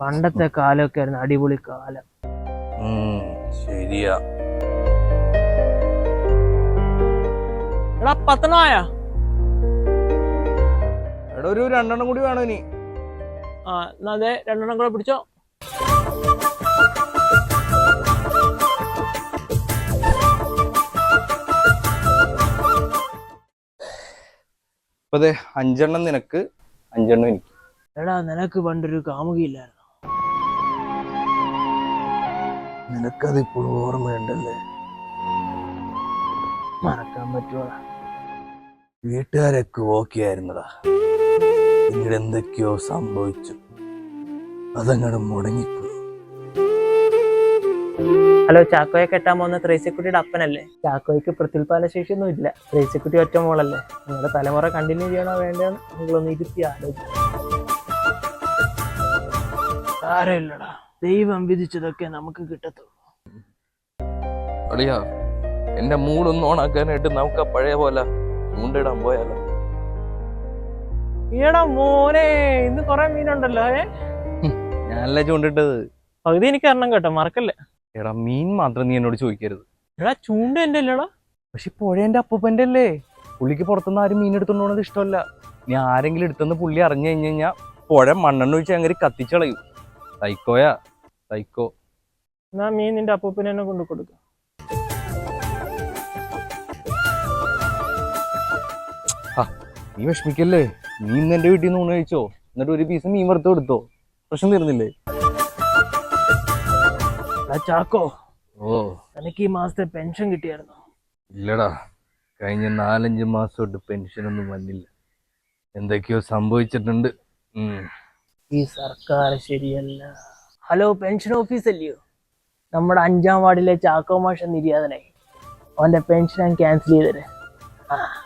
പണ്ടത്തെ കാലമൊക്കെ ആയിരുന്നു അടിപൊളി കാലം. ശരിയാ. എടാ പത്തനായ എടാ ഒരു രണ്ടെണ്ണം കൂടി വേണോ ഇനി. ആ എന്നാ അതെ രണ്ടെണ്ണം കൂടെ പിടിച്ചോ. അപ്പൊ അതെ അഞ്ചെണ്ണം നിനക്ക് അഞ്ചെണ്ണം എനിക്ക്. എടാ നിനക്ക് പണ്ടൊരു കാമുകയില്ലായിരുന്നു നിനക്കത് ഇപ്പോഴും ഓർമ്മയുണ്ടല്ലേ? മറക്കാൻ പറ്റുമോടാ വീട്ടുകാരൊക്കെ ഓക്കെ ആയിരുന്നടാ പിന്നീട് എന്തൊക്കെയോ സംഭവിച്ചു. അതങ്ങടെ മുടങ്ങിപ്പോയി. ഹലോ ചാക്കോയെ കെട്ടാൻ പോകുന്ന ത്രേസ്യക്കുട്ടിയുടെ അപ്പനല്ലേ? ചാക്കോയ്ക്ക് പ്രത്യുൽപാദന ശേഷിയൊന്നും ഇല്ല ത്രേസ്യക്കുട്ടി ഒറ്റ മോളല്ലേ? നിങ്ങളുടെ തലമുറ കണ്ടിന്യൂ ചെയ്യണോ വേണ്ടതെന്ന് നിങ്ങളൊന്ന് ഇരുത്തി ആലോചിക്കും സാരമില്ലടാ. ദൈവം വിധിച്ചതൊക്കെ നമുക്ക് കിട്ടത്തുള്ളൂ. അളിയാ എന്റെ മൂടൊന്നും ഓണാക്കാനായിട്ട് നമുക്ക് പഴയ പോലെ മൂണ്ടിടാൻ പോയാലോ? ഈടാ മോനെ ഇന്ന് കൊറേ മീനുണ്ടല്ലോ ഏ? ഞാനല്ല ചൂണ്ടിട്ടത്. പകുതി എനിക്ക് എണ്ണം കേട്ടോ മറക്കല്ലേ? എടാ മീൻ മാത്രം നീ എന്നോട് ചോദിക്കരുത്. എടാ ചൂണ്ട എന്റെ അല്ലേടാ. പക്ഷെ പുഴ എന്റെ അപ്പൂപ്പന്റെ അല്ലേ? പുള്ളിക്ക് പുറത്തുനിന്ന് ആരും മീൻ എടുത്തോണ്ട് പോണത് ഇഷ്ടമല്ല. നീ ആരെങ്കിലും എടുത്തെന്ന് പുള്ളി അറിഞ്ഞു കഴിഞ്ഞു കഴിഞ്ഞാൽ പുഴ മണ്ണെണ്ണ ഒഴിച്ച് അങ്ങനെ കത്തിച്ചളയും. സൈക്കോയാ സൈക്കോ. എന്നാ മീൻ നിന്റെ അപ്പൂപ്പിനെ തന്നെ കൊണ്ടു കൊടുക്കും. നീ വിഷമിക്കല്ലേ? നീ ഇന്ന് എന്റെ വീട്ടിൽ നിന്ന് ഊണ് കഴിച്ചോ? എന്നിട്ട് ഒരു പീസ് മീൻ വറുത്ത് കൊടുത്തോ? പ്രശ്നം തീർന്നില്ലേ? ചാക്കോ. ഓ. എനിക്ക് ഈ മാസത്തെ പെൻഷൻ കിട്ടിയായിരുന്നു? ഇല്ലടാ. കഴിഞ്ഞ നാലഞ്ച് മാസമായിട്ട് പെൻഷനൊന്നും വന്നില്ല. എന്തൊക്കെയോ സംഭവിച്ചിട്ടുണ്ട്. ഈ സർക്കാർ ശരിയല്ല. ഹലോ പെൻഷൻ ഓഫീസ് അല്ലയോ? നമ്മുടെ അഞ്ചാം വാർഡിലെ ചാക്കോ മാഷൻ നിര്യാതനായി. അവന്റെ പെൻഷൻ ഞാൻ ക്യാൻസൽ ആ.